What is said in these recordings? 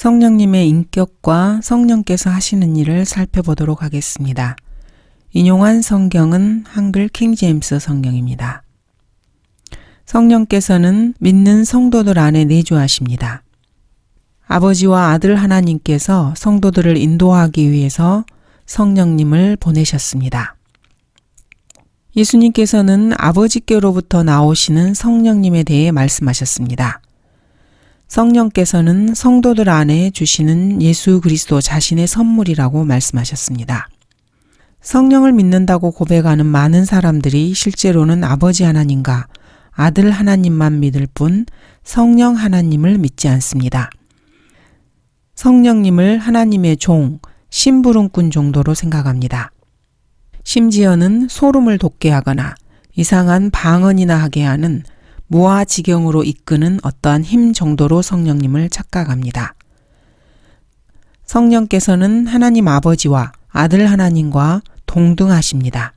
성령님의 인격과 성령께서 하시는 일을 살펴보도록 하겠습니다. 인용한 성경은 한글 킹제임스 성경입니다. 성령께서는 믿는 성도들 안에 내주하십니다. 아버지와 아들 하나님께서 성도들을 인도하기 위해서 성령님을 보내셨습니다. 예수님께서는 아버지께로부터 나오시는 성령님에 대해 말씀하셨습니다. 성령께서는 성도들 안에 주시는 예수 그리스도 자신의 선물이라고 말씀하셨습니다. 성령을 믿는다고 고백하는 많은 사람들이 실제로는 아버지 하나님과 아들 하나님만 믿을 뿐 성령 하나님을 믿지 않습니다. 성령님을 하나님의 종, 심부름꾼 정도로 생각합니다. 심지어는 소름을 돋게 하거나 이상한 방언이나 하게 하는 무아지경으로 이끄는 어떠한 힘 정도로 성령님을 착각합니다. 성령께서는 하나님 아버지와 아들 하나님과 동등하십니다.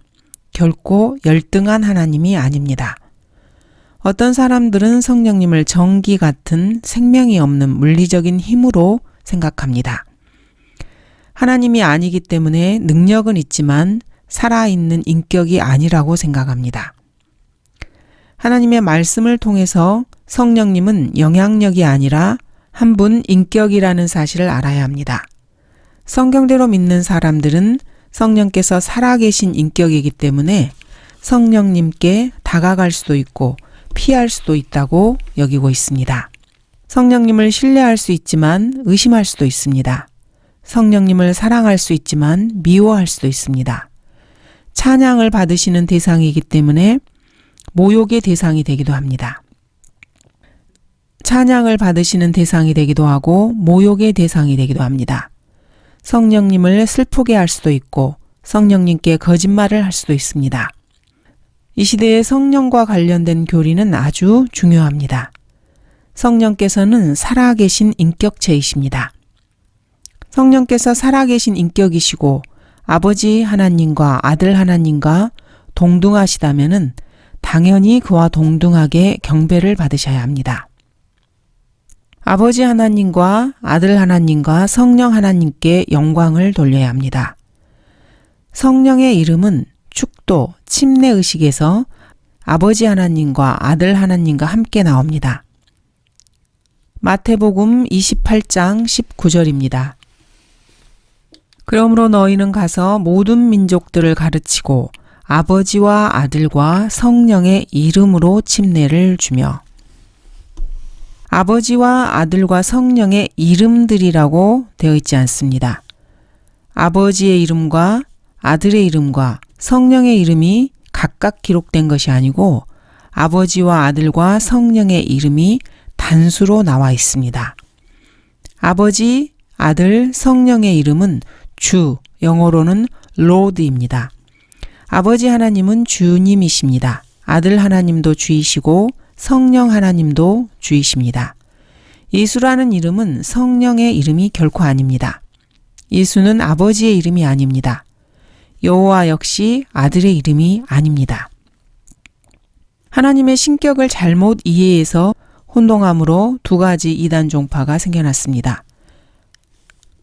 결코 열등한 하나님이 아닙니다. 어떤 사람들은 성령님을 전기 같은 생명이 없는 물리적인 힘으로 생각합니다. 하나님이 아니기 때문에 능력은 있지만 살아있는 인격이 아니라고 생각합니다. 하나님의 말씀을 통해서 성령님은 영향력이 아니라 한 분 인격이라는 사실을 알아야 합니다. 성경대로 믿는 사람들은 성령께서 살아계신 인격이기 때문에 성령님께 다가갈 수도 있고 피할 수도 있다고 여기고 있습니다. 성령님을 신뢰할 수 있지만 의심할 수도 있습니다. 성령님을 사랑할 수 있지만 미워할 수도 있습니다. 찬양을 받으시는 대상이기 때문에 모욕의 대상이 되기도 합니다. 찬양을 받으시는 대상이 되기도 하고 모욕의 대상이 되기도 합니다. 성령님을 슬프게 할 수도 있고 성령님께 거짓말을 할 수도 있습니다. 이 시대의 성령과 관련된 교리는 아주 중요합니다. 성령께서는 살아계신 인격체이십니다. 성령께서 살아계신 인격이시고 아버지 하나님과 아들 하나님과 동등하시다면은 당연히 그와 동등하게 경배를 받으셔야 합니다. 아버지 하나님과 아들 하나님과 성령 하나님께 영광을 돌려야 합니다. 성령의 이름은 축도, 침례 의식에서 아버지 하나님과 아들 하나님과 함께 나옵니다. 마태복음 28장 19절입니다. 그러므로 너희는 가서 모든 민족들을 가르치고 아버지와 아들과 성령의 이름으로 침례를 주며 아버지와 아들과 성령의 이름들이라고 되어 있지 않습니다. 아버지의 이름과 아들의 이름과 성령의 이름이 각각 기록된 것이 아니고 아버지와 아들과 성령의 이름이 단수로 나와 있습니다. 아버지, 아들, 성령의 이름은 주, 영어로는 로드입니다. 아버지 하나님은 주님이십니다. 아들 하나님도 주이시고 성령 하나님도 주이십니다. 예수라는 이름은 성령의 이름이 결코 아닙니다. 예수는 아버지의 이름이 아닙니다. 여호와 역시 아들의 이름이 아닙니다. 하나님의 신격을 잘못 이해해서 혼동함으로 두 가지 이단 종파가 생겨났습니다.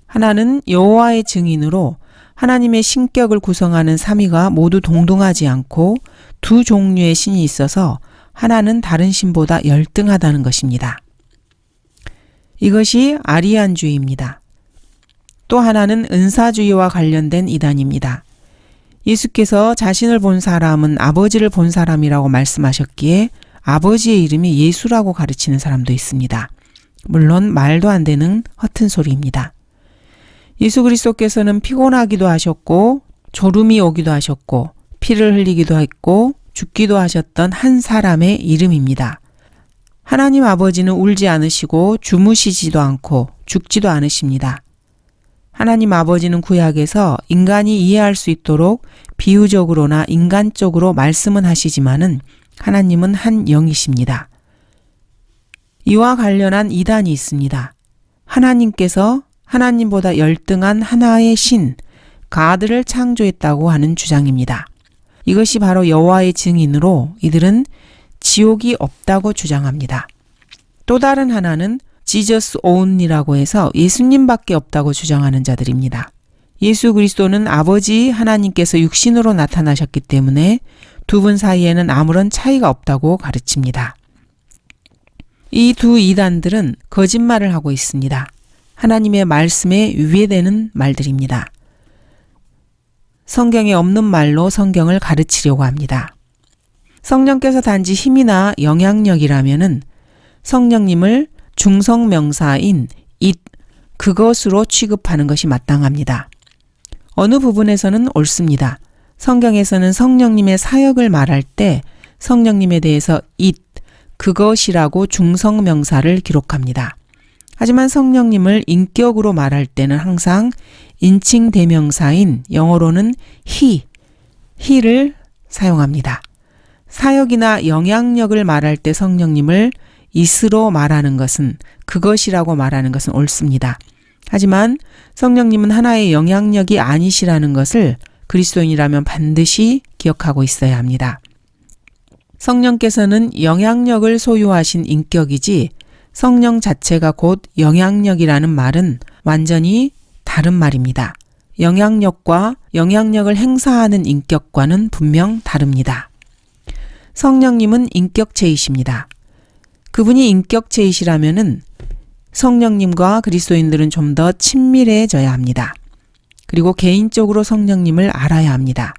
하나는 여호와의 증인으로 하나님의 신격을 구성하는 삼위가 모두 동등하지 않고 두 종류의 신이 있어서 하나는 다른 신보다 열등하다는 것입니다. 이것이 아리안주의입니다. 또 하나는 은사주의와 관련된 이단입니다. 예수께서 자신을 본 사람은 아버지를 본 사람이라고 말씀하셨기에 아버지의 이름이 예수라고 가르치는 사람도 있습니다. 물론 말도 안 되는 허튼 소리입니다. 예수 그리스도께서는 피곤하기도 하셨고 졸음이 오기도 하셨고 피를 흘리기도 했고 죽기도 하셨던 한 사람의 이름입니다. 하나님 아버지는 울지 않으시고 주무시지도 않고 죽지도 않으십니다. 하나님 아버지는 구약에서 인간이 이해할 수 있도록 비유적으로나 인간적으로 말씀은 하시지만은 하나님은 한 영이십니다. 이와 관련한 이단이 있습니다. 하나님께서 하나님보다 열등한 하나의 신, 가드를 창조했다고 하는 주장입니다. 이것이 바로 여호와의 증인으로 이들은 지옥이 없다고 주장합니다. 또 다른 하나는 지저스 온이라고 해서 예수님밖에 없다고 주장하는 자들입니다. 예수 그리스도는 아버지 하나님께서 육신으로 나타나셨기 때문에 두 분 사이에는 아무런 차이가 없다고 가르칩니다. 이 두 이단들은 거짓말을 하고 있습니다. 하나님의 말씀에 위배되는 말들입니다. 성경에 없는 말로 성경을 가르치려고 합니다. 성령께서 단지 힘이나 영향력이라면은 성령님을 중성명사인 잇, 그것으로 취급하는 것이 마땅합니다. 어느 부분에서는 옳습니다. 성경에서는 성령님의 사역을 말할 때 성령님에 대해서 잇, 그것이라고 중성명사를 기록합니다. 하지만 성령님을 인격으로 말할 때는 항상 인칭 대명사인 영어로는 he, he를 사용합니다. 사역이나 영향력을 말할 때 성령님을 이스로 말하는 것은 그것이라고 말하는 것은 옳습니다. 하지만 성령님은 하나의 영향력이 아니시라는 것을 그리스도인이라면 반드시 기억하고 있어야 합니다. 성령께서는 영향력을 소유하신 인격이지 성령 자체가 곧 영향력이라는 말은 완전히 다른 말입니다. 영향력과 영향력을 행사하는 인격과는 분명 다릅니다. 성령님은 인격체이십니다. 그분이 인격체이시라면은 성령님과 그리스도인들은 좀 더 친밀해져야 합니다. 그리고 개인적으로 성령님을 알아야 합니다.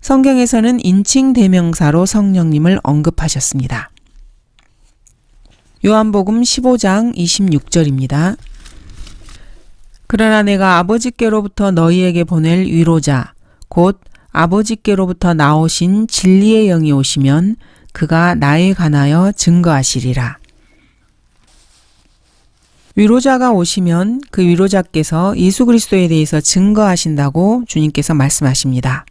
성경에서는 인칭 대명사로 성령님을 언급하셨습니다. 요한복음 15장 26절입니다. 그러나 내가 아버지께로부터 너희에게 보낼 위로자, 곧 아버지께로부터 나오신 진리의 영이 오시면 그가 나에 관하여 증거하시리라. 위로자가 오시면 그 위로자께서 예수 그리스도에 대해서 증거하신다고 주님께서 말씀하십니다.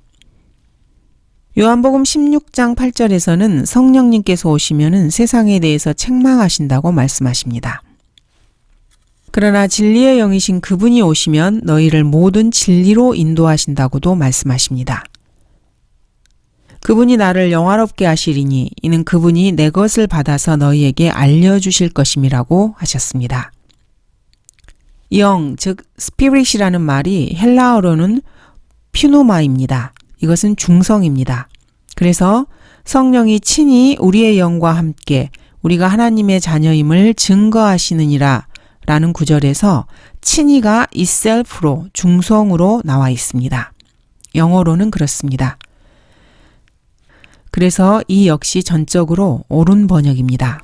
요한복음 16장 8절에서는 성령님께서 오시면은 세상에 대해서 책망하신다고 말씀하십니다. 그러나 진리의 영이신 그분이 오시면 너희를 모든 진리로 인도하신다고도 말씀하십니다. 그분이 나를 영화롭게 하시리니 이는 그분이 내 것을 받아서 너희에게 알려주실 것임이라고 하셨습니다. 영, 즉 스피릿이라는 말이 헬라어로는 피노마입니다. 이것은 중성입니다. 그래서 성령이 친히 우리의 영과 함께 우리가 하나님의 자녀임을 증거하시느니라 라는 구절에서 친히가 이셀프로 중성으로 나와 있습니다. 영어로는 그렇습니다. 그래서 이 역시 전적으로 옳은 번역입니다.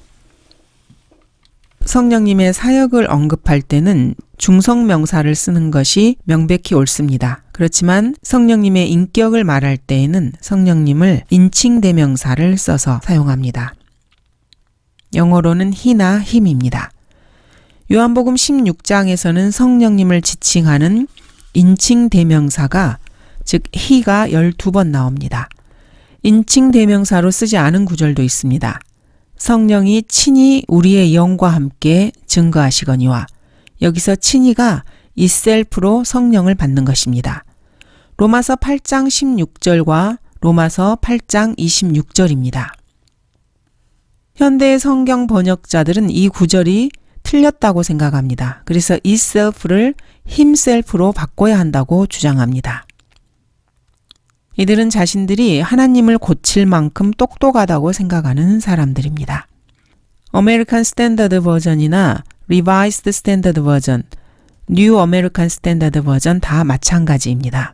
성령님의 사역을 언급할 때는 중성명사를 쓰는 것이 명백히 옳습니다. 그렇지만 성령님의 인격을 말할 때에는 성령님을 인칭대명사를 써서 사용합니다. 영어로는 희나 힘입니다. 요한복음 16장에서는 성령님을 지칭하는 인칭대명사가 즉 희가 12번 나옵니다. 인칭대명사로 쓰지 않은 구절도 있습니다. 성령이 친히 우리의 영과 함께 증거하시거니와 여기서 친히가 이셀프로 성령을 받는 것입니다. 로마서 8장 16절과 로마서 8장 26절입니다. 현대의 성경 번역자들은 이 구절이 틀렸다고 생각합니다. 그래서 이셀프를 힘셀프로 바꿔야 한다고 주장합니다. 이들은 자신들이 하나님을 고칠 만큼 똑똑하다고 생각하는 사람들입니다. 어메리칸 스탠더드 버전이나 리바이스드 스탠더드 버전, 뉴 어메리칸 스탠더드 버전 다 마찬가지입니다.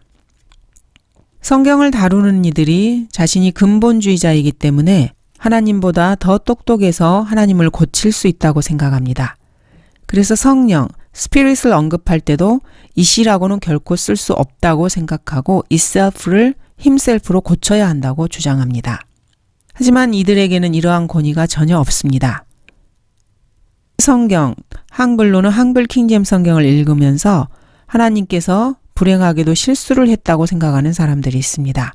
성경을 다루는 이들이 자신이 근본주의자이기 때문에 하나님보다 더 똑똑해서 하나님을 고칠 수 있다고 생각합니다. 그래서 성령, 스피릿을 언급할 때도 이시라고는 결코 쓸 수 없다고 생각하고 이셀프를 힘셀프로 고쳐야 한다고 주장합니다. 하지만 이들에게는 이러한 권위가 전혀 없습니다. 성경, 한글로는 한글 킹잼 성경을 읽으면서 하나님께서 불행하게도 실수를 했다고 생각하는 사람들이 있습니다.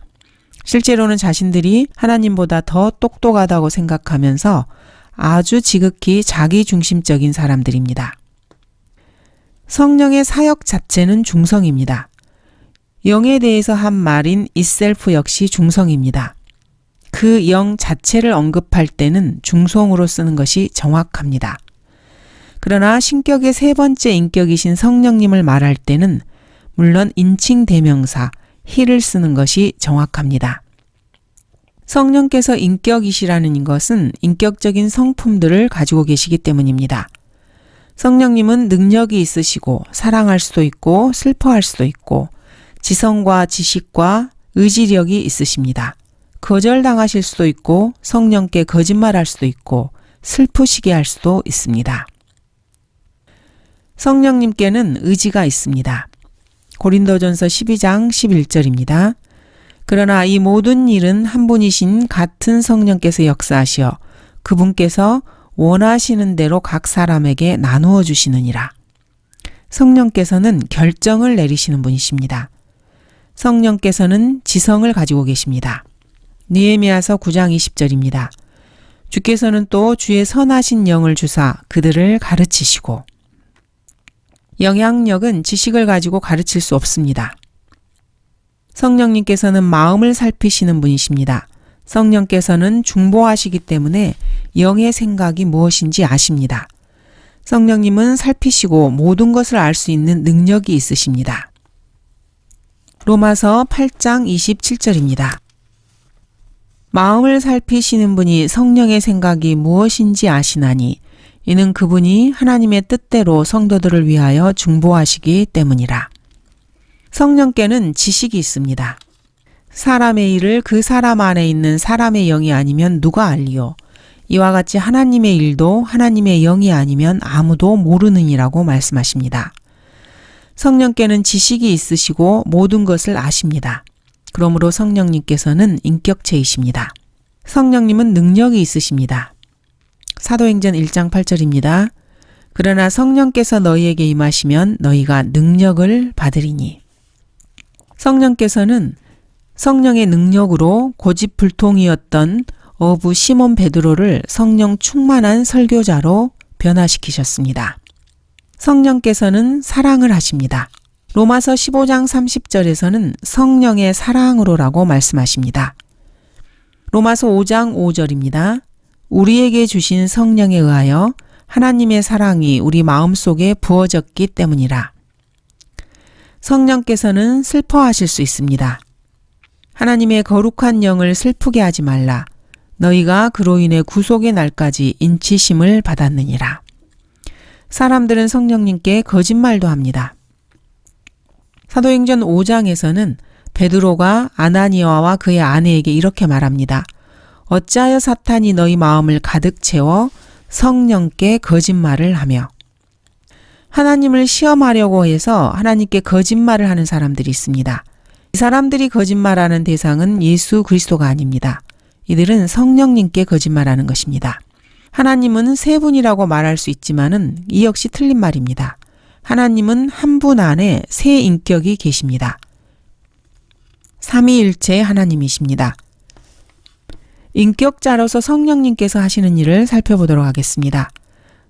실제로는 자신들이 하나님보다 더 똑똑하다고 생각하면서 아주 지극히 자기 중심적인 사람들입니다. 성령의 사역 자체는 중성입니다. 영에 대해서 한 말인 이셀프 역시 중성입니다. 그 영 자체를 언급할 때는 중성으로 쓰는 것이 정확합니다. 그러나 신격의 세 번째 인격이신 성령님을 말할 때는 물론 인칭 대명사 히를 쓰는 것이 정확합니다. 성령께서 인격이시라는 것은 인격적인 성품들을 가지고 계시기 때문입니다. 성령님은 능력이 있으시고 사랑할 수도 있고 슬퍼할 수도 있고 지성과 지식과 의지력이 있으십니다. 거절당하실 수도 있고 성령께 거짓말할 수도 있고 슬프시게 할 수도 있습니다. 성령님께는 의지가 있습니다. 고린도전서 12장 11절입니다. 그러나 이 모든 일은 한 분이신 같은 성령께서 역사하시어 그분께서 원하시는 대로 각 사람에게 나누어 주시느니라. 성령께서는 결정을 내리시는 분이십니다. 성령께서는 지성을 가지고 계십니다. 니에미아서 9장 20절입니다. 주께서는 또 주의 선하신 영을 주사 그들을 가르치시고 영향력은 지식을 가지고 가르칠 수 없습니다. 성령님께서는 마음을 살피시는 분이십니다. 성령께서는 중보하시기 때문에 영의 생각이 무엇인지 아십니다. 성령님은 살피시고 모든 것을 알 수 있는 능력이 있으십니다. 로마서 8장 27절입니다. 마음을 살피시는 분이 성령의 생각이 무엇인지 아시나니 이는 그분이 하나님의 뜻대로 성도들을 위하여 중보하시기 때문이라. 성령께는 지식이 있습니다. 사람의 일을 그 사람 안에 있는 사람의 영이 아니면 누가 알리요? 이와 같이 하나님의 일도 하나님의 영이 아니면 아무도 모르느니라고 말씀하십니다. 성령께는 지식이 있으시고 모든 것을 아십니다. 그러므로 성령님께서는 인격체이십니다. 성령님은 능력이 있으십니다. 사도행전 1장 8절입니다. 그러나 성령께서 너희에게 임하시면 너희가 능력을 받으리니. 성령께서는 성령의 능력으로 고집불통이었던 어부 시몬 베드로를 성령 충만한 설교자로 변화시키셨습니다. 성령께서는 사랑을 하십니다. 로마서 15장 30절에서는 성령의 사랑으로라고 말씀하십니다. 로마서 5장 5절입니다. 우리에게 주신 성령에 의하여 하나님의 사랑이 우리 마음속에 부어졌기 때문이라. 성령께서는 슬퍼하실 수 있습니다. 하나님의 거룩한 영을 슬프게 하지 말라. 너희가 그로 인해 구속의 날까지 인치심을 받았느니라. 사람들은 성령님께 거짓말도 합니다. 사도행전 5장에서는 베드로가 아나니아와 그의 아내에게 이렇게 말합니다. 어찌하여 사탄이 너희 마음을 가득 채워 성령께 거짓말을 하며 하나님을 시험하려고 해서 하나님께 거짓말을 하는 사람들이 있습니다. 이 사람들이 거짓말하는 대상은 예수 그리스도가 아닙니다. 이들은 성령님께 거짓말하는 것입니다. 하나님은 세 분이라고 말할 수 있지만은 이 역시 틀린 말입니다. 하나님은 한 분 안에 세 인격이 계십니다. 삼위일체 하나님이십니다. 인격자로서 성령님께서 하시는 일을 살펴보도록 하겠습니다.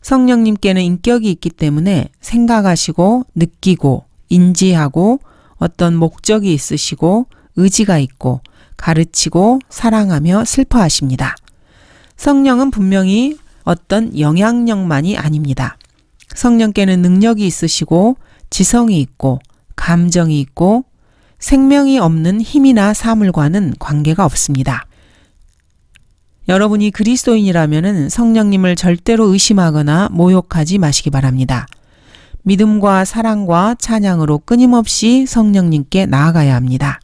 성령님께는 인격이 있기 때문에 생각하시고 느끼고 인지하고 어떤 목적이 있으시고 의지가 있고 가르치고 사랑하며 슬퍼하십니다. 성령은 분명히 어떤 영향력만이 아닙니다. 성령께는 능력이 있으시고 지성이 있고 감정이 있고 생명이 없는 힘이나 사물과는 관계가 없습니다. 여러분이 그리스도인이라면 성령님을 절대로 의심하거나 모욕하지 마시기 바랍니다. 믿음과 사랑과 찬양으로 끊임없이 성령님께 나아가야 합니다.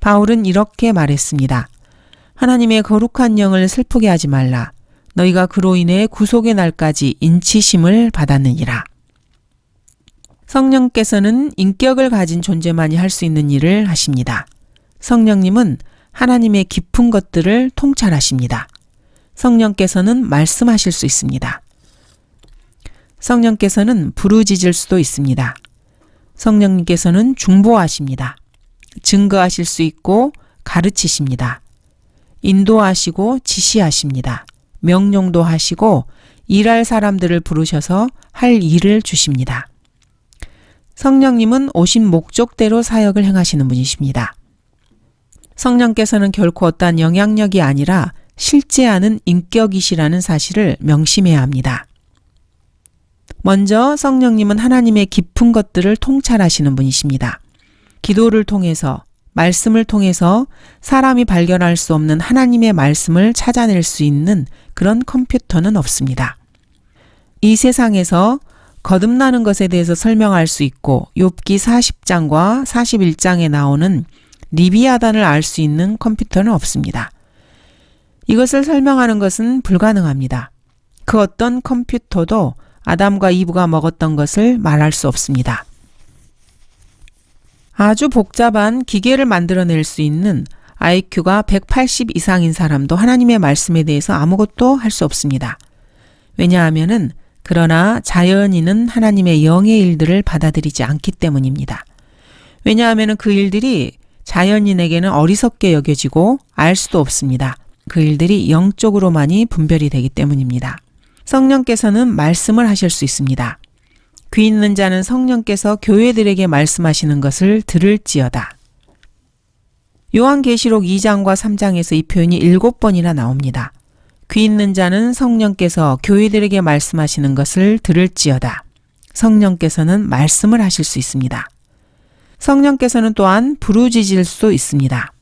바울은 이렇게 말했습니다. 하나님의 거룩한 영을 슬프게 하지 말라. 너희가 그로 인해 구속의 날까지 인치심을 받았느니라. 성령께서는 인격을 가진 존재만이 할 수 있는 일을 하십니다. 성령님은 하나님의 깊은 것들을 통찰하십니다. 성령께서는 말씀하실 수 있습니다. 성령께서는 부르짖을 수도 있습니다. 성령님께서는 중보하십니다. 증거하실 수 있고 가르치십니다. 인도하시고 지시하십니다. 명령도 하시고 일할 사람들을 부르셔서 할 일을 주십니다. 성령님은 오신 목적대로 사역을 행하시는 분이십니다. 성령께서는 결코 어떠한 영향력이 아니라 실제하는 인격이시라는 사실을 명심해야 합니다. 먼저 성령님은 하나님의 깊은 것들을 통찰하시는 분이십니다. 기도를 통해서 말씀을 통해서 사람이 발견할 수 없는 하나님의 말씀을 찾아낼 수 있는 그런 컴퓨터는 없습니다. 이 세상에서 거듭나는 것에 대해서 설명할 수 있고 욥기 40장과 41장에 나오는 리비아단을 알 수 있는 컴퓨터는 없습니다. 이것을 설명하는 것은 불가능합니다. 그 어떤 컴퓨터도 아담과 이브가 먹었던 것을 말할 수 없습니다. 아주 복잡한 기계를 만들어낼 수 있는 IQ가 180 이상인 사람도 하나님의 말씀에 대해서 아무것도 할 수 없습니다. 왜냐하면은 그러나 자연인은 하나님의 영의 일들을 받아들이지 않기 때문입니다. 왜냐하면은 그 일들이 자연인에게는 어리석게 여겨지고 알 수도 없습니다. 그 일들이 영적으로만이 분별이 되기 때문입니다. 성령께서는 말씀을 하실 수 있습니다. 귀 있는 자는 성령께서 교회들에게 말씀하시는 것을 들을지어다. 요한계시록 2장과 3장에서 이 표현이 7번이나 나옵니다. 귀 있는 자는 성령께서 교회들에게 말씀하시는 것을 들을지어다. 성령께서는 말씀을 하실 수 있습니다. 성령께서는 또한 부르짖을 수 있습니다.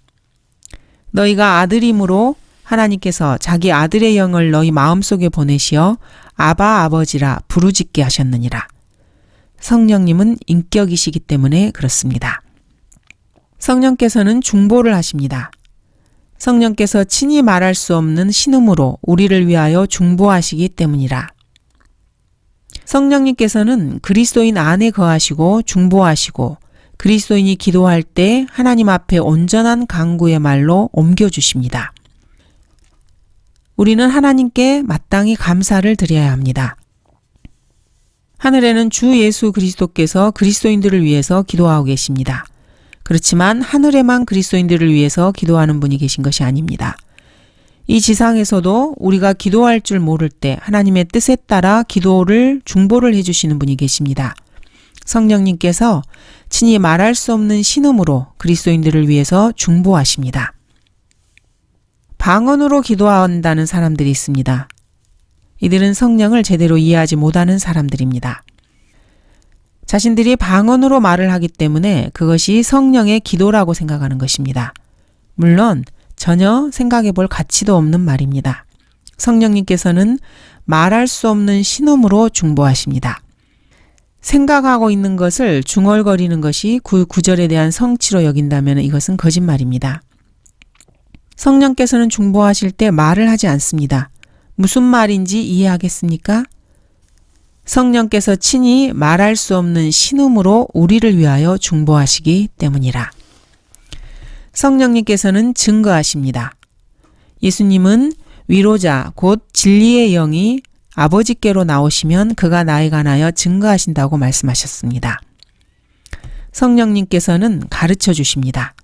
너희가 아들임으로 하나님께서 자기 아들의 영을 너희 마음속에 보내시어 아바 아버지라 부르짖게 하셨느니라. 성령님은 인격이시기 때문에 그렇습니다. 성령께서는 중보를 하십니다. 성령께서 친히 말할 수 없는 신음으로 우리를 위하여 중보하시기 때문이라. 성령님께서는 그리스도인 안에 거하시고 중보하시고 그리스도인이 기도할 때 하나님 앞에 온전한 강구의 말로 옮겨주십니다. 우리는 하나님께 마땅히 감사를 드려야 합니다. 하늘에는 주 예수 그리스도께서 그리스도인들을 위해서 기도하고 계십니다. 그렇지만 하늘에만 그리스도인들을 위해서 기도하는 분이 계신 것이 아닙니다. 이 지상에서도 우리가 기도할 줄 모를 때 하나님의 뜻에 따라 기도를 중보를 해주시는 분이 계십니다. 성령님께서 친히 말할 수 없는 신음으로 그리스도인들을 위해서 중보하십니다. 방언으로 기도한다는 사람들이 있습니다. 이들은 성령을 제대로 이해하지 못하는 사람들입니다. 자신들이 방언으로 말을 하기 때문에 그것이 성령의 기도라고 생각하는 것입니다. 물론 전혀 생각해 볼 가치도 없는 말입니다. 성령님께서는 말할 수 없는 신음으로 중보하십니다. 생각하고 있는 것을 중얼거리는 것이 그 구절에 대한 성취로 여긴다면 이것은 거짓말입니다. 성령께서는 중보하실 때 말을 하지 않습니다. 무슨 말인지 이해하겠습니까? 성령께서 친히 말할 수 없는 신음으로 우리를 위하여 중보하시기 때문이라. 성령님께서는 증거하십니다. 예수님은 위로자 곧 진리의 영이 아버지께로 나오시면 그가 나에 관하여 증거하신다고 말씀하셨습니다. 성령님께서는 가르쳐 주십니다.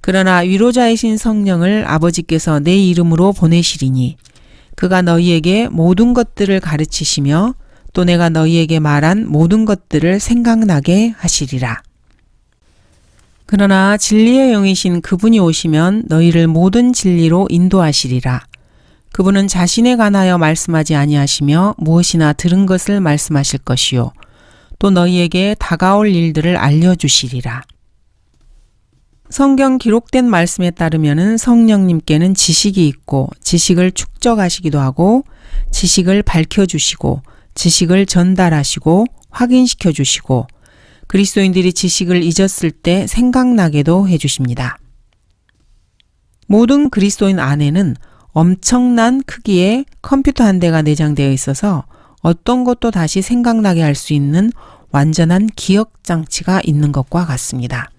그러나 위로자이신 성령을 아버지께서 내 이름으로 보내시리니 그가 너희에게 모든 것들을 가르치시며 또 내가 너희에게 말한 모든 것들을 생각나게 하시리라. 그러나 진리의 영이신 그분이 오시면 너희를 모든 진리로 인도하시리라. 그분은 자신에 관하여 말씀하지 아니하시며 무엇이나 들은 것을 말씀하실 것이요. 또 너희에게 다가올 일들을 알려주시리라. 성경 기록된 말씀에 따르면 성령님께는 지식이 있고 지식을 축적하시기도 하고 지식을 밝혀 주시고 지식을 전달하시고 확인시켜 주시고 그리스도인들이 지식을 잊었을 때 생각나게도 해 주십니다. 모든 그리스도인 안에는 엄청난 크기의 컴퓨터 한 대가 내장되어 있어서 어떤 것도 다시 생각나게 할 수 있는 완전한 기억 장치가 있는 것과 같습니다.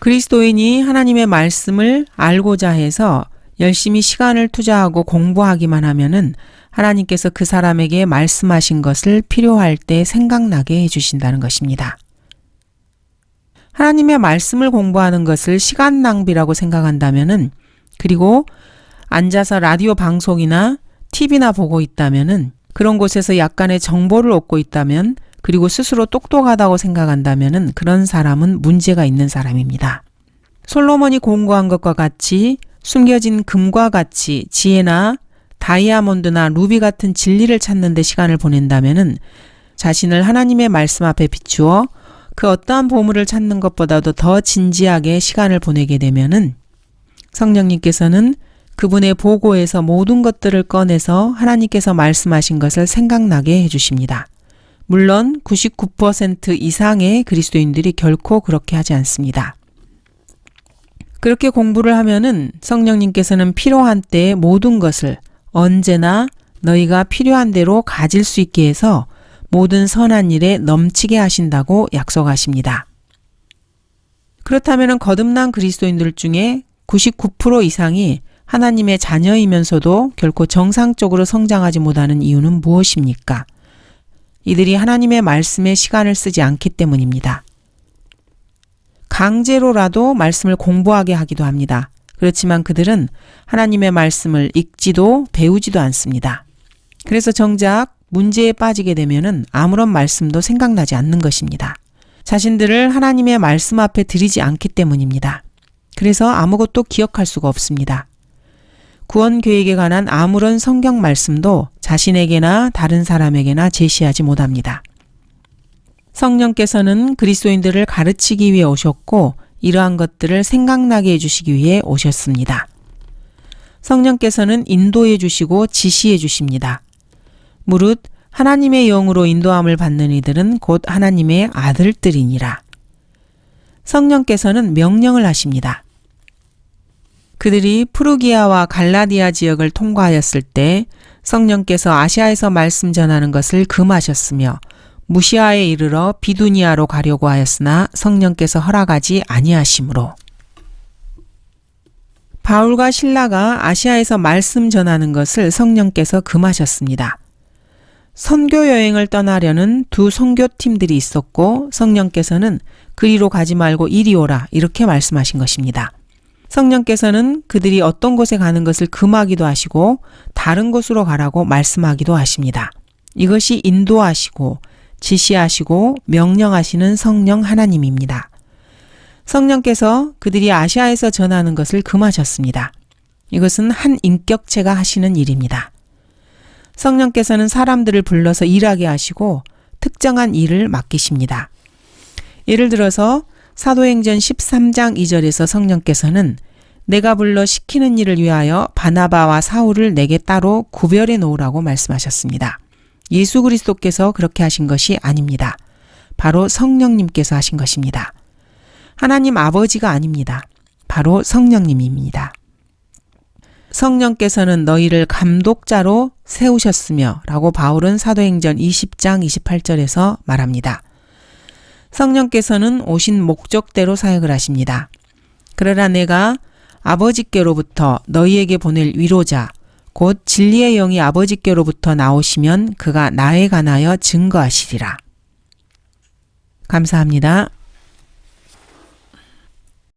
그리스도인이 하나님의 말씀을 알고자 해서 열심히 시간을 투자하고 공부하기만 하면은 하나님께서 그 사람에게 말씀하신 것을 필요할 때 생각나게 해주신다는 것입니다. 하나님의 말씀을 공부하는 것을 시간 낭비라고 생각한다면은 그리고 앉아서 라디오 방송이나 TV나 보고 있다면은 그런 곳에서 약간의 정보를 얻고 있다면 그리고 스스로 똑똑하다고 생각한다면은 그런 사람은 문제가 있는 사람입니다. 솔로몬이 공부한 것과 같이 숨겨진 금과 같이 지혜나 다이아몬드나 루비 같은 진리를 찾는 데 시간을 보낸다면은 자신을 하나님의 말씀 앞에 비추어 그 어떠한 보물을 찾는 것보다도 더 진지하게 시간을 보내게 되면은 성령님께서는 그분의 보고에서 모든 것들을 꺼내서 하나님께서 말씀하신 것을 생각나게 해주십니다. 물론 99% 이상의 그리스도인들이 결코 그렇게 하지 않습니다. 그렇게 공부를 하면은 성령님께서는 필요한 때에 모든 것을 언제나 너희가 필요한 대로 가질 수 있게 해서 모든 선한 일에 넘치게 하신다고 약속하십니다. 그렇다면 거듭난 그리스도인들 중에 99% 이상이 하나님의 자녀이면서도 결코 정상적으로 성장하지 못하는 이유는 무엇입니까? 이들이 하나님의 말씀에 시간을 쓰지 않기 때문입니다. 강제로라도 말씀을 공부하게 하기도 합니다. 그렇지만 그들은 하나님의 말씀을 읽지도 배우지도 않습니다. 그래서 정작 문제에 빠지게 되면은 아무런 말씀도 생각나지 않는 것입니다. 자신들을 하나님의 말씀 앞에 드리지 않기 때문입니다. 그래서 아무것도 기억할 수가 없습니다. 구원 계획에 관한 아무런 성경 말씀도 자신에게나 다른 사람에게나 제시하지 못합니다. 성령께서는 그리스도인들을 가르치기 위해 오셨고 이러한 것들을 생각나게 해주시기 위해 오셨습니다. 성령께서는 인도해 주시고 지시해 주십니다. 무릇 하나님의 영으로 인도함을 받는 이들은 곧 하나님의 아들들이니라. 성령께서는 명령을 하십니다. 그들이 프루기아와 갈라디아 지역을 통과하였을 때 성령께서 아시아에서 말씀 전하는 것을 금하셨으며 무시아에 이르러 비두니아로 가려고 하였으나 성령께서 허락하지 아니하심으로 바울과 신라가 아시아에서 말씀 전하는 것을 성령께서 금하셨습니다. 선교 여행을 떠나려는 두 선교팀들이 있었고 성령께서는 그리로 가지 말고 이리 오라 이렇게 말씀하신 것입니다. 성령께서는 그들이 어떤 곳에 가는 것을 금하기도 하시고 다른 곳으로 가라고 말씀하기도 하십니다. 이것이 인도하시고 지시하시고 명령하시는 성령 하나님입니다. 성령께서 그들이 아시아에서 전하는 것을 금하셨습니다. 이것은 한 인격체가 하시는 일입니다. 성령께서는 사람들을 불러서 일하게 하시고 특정한 일을 맡기십니다. 예를 들어서 사도행전 13장 2절에서 성령께서는 내가 불러 시키는 일을 위하여 바나바와 사울을 내게 따로 구별해 놓으라고 말씀하셨습니다. 예수 그리스도께서 그렇게 하신 것이 아닙니다. 바로 성령님께서 하신 것입니다. 하나님 아버지가 아닙니다. 바로 성령님입니다. 성령께서는 너희를 감독자로 세우셨으며 라고 바울은 사도행전 20장 28절에서 말합니다. 성령께서는 오신 목적대로 사역을 하십니다. 그러나 내가 아버지께로부터 너희에게 보낼 위로자, 곧 진리의 영이 아버지께로부터 나오시면 그가 나에 관하여 증거하시리라. 감사합니다.